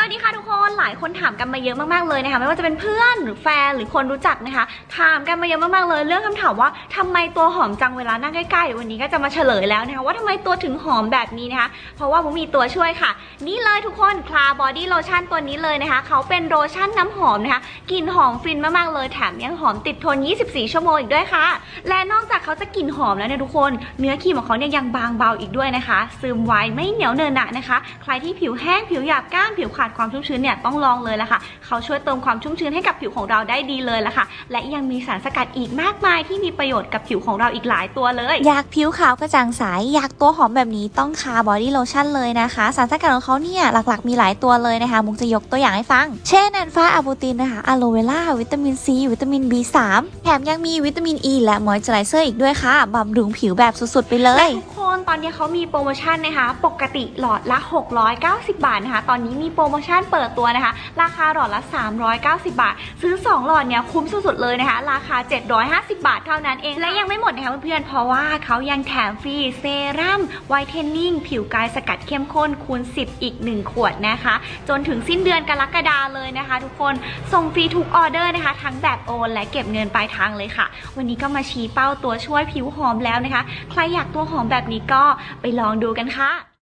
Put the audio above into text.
สวัสดี คนหลายคนถามกันมาเยอะมากๆเลยนะคะไม่ว่าจะเป็นเพื่อนหรือแฟนหรือคนรู้จักนะคะ ถามกันมาเยอะมากๆเลย เรื่องคำถามว่าทำไมตัวหอมจังเวลานั่งใกล้ๆวันนี้ก็จะมาเฉลยแล้วนะคะว่าทำไมตัวถึงหอมแบบนี้นะคะ เพราะว่ามุมีตัวช่วยค่ะ นี่เลยทุกคนคลาบอดี้โลชั่นตัวนี้เลยนะคะ เขาเป็นโลชั่นน้ำหอมนะคะกลิ่นหอมฟินมากๆเลยแถมยังหอมติดทน 24 ชั่วโมงอีกด้วยค่ะ และนอกจากเขาจะกลิ่นหอมแล้วเนี่ยทุกคน เนื้อครีมของเขาเนี่ยยังบางเบาอีกด้วยนะคะ ซึมไวไม่เหนียวเนินหนะนะคะ ใครที่ผิวแห้งผิวหยาบก้านผิวขาดความชุ่มชื้นเนี่ยต้องลองเลยละค่ะ เขาช่วยเติมความชุ่มชื้นให้กับผิวของเราได้ดีเลยละค่ะ และยังมีสารสกัดอีกมากมายที่มีประโยชน์กับผิวของเราอีกหลายตัวเลย อยากผิวขาวกระจ่างใสอยากตัวหอมแบบนี้ต้องคาบอดี้โลชั่นเลยนะคะ สารสกัดของเขาเนี่ยหลักๆมีหลายตัวเลยนะคะ มุกจะยกตัวอย่างให้ฟัง เช่นแอนฟ้าอะบูตินนะคะอะโลเวล่าวิตามินซีวิตามิน B3 แถมยังมีวิตามินอ e ีและมอยเจอไรเซอร์อีกด้วยค่ะบำรุงผิวแบบสุดๆไปเลและยทุกค นตอนนี้เขามีโปรโมชั่นนะคะ ปกติหลอดละ 690 บาทนะคะ ตอนนี้มีโปรโมชั่นเปิดตัวนะคะ ราคาหลอดละ 390 บาท ซื้อ 2 หลอดเนี่ยคุ้มสุดๆเลยนะคะ ราคา 750 บาทเท่านั้นเอง และยังไม่หมดนะคะเพื่อนๆ เพราะว่าเขายังแถมฟรีเซรั่มไวท์เทนนิ่งผิวกายสกัดเข้มข้นคูณ 10 อีก 1 ขวดนะคะ จนถึงสิ้นเดือนกรกฎาเลยนะคะ ทุกคน ส่งฟรีทุกออเดอร์นะคะ ทั้งแบบโอน และเก็บเงินปลายทางเลยค่ะ วันนี้ก็มาชี้เป้าตัวช่วยผิวหอมแล้วนะคะ ใครอยากตัวหอมแบบนี้ก็ไปลองดูกันค่ะ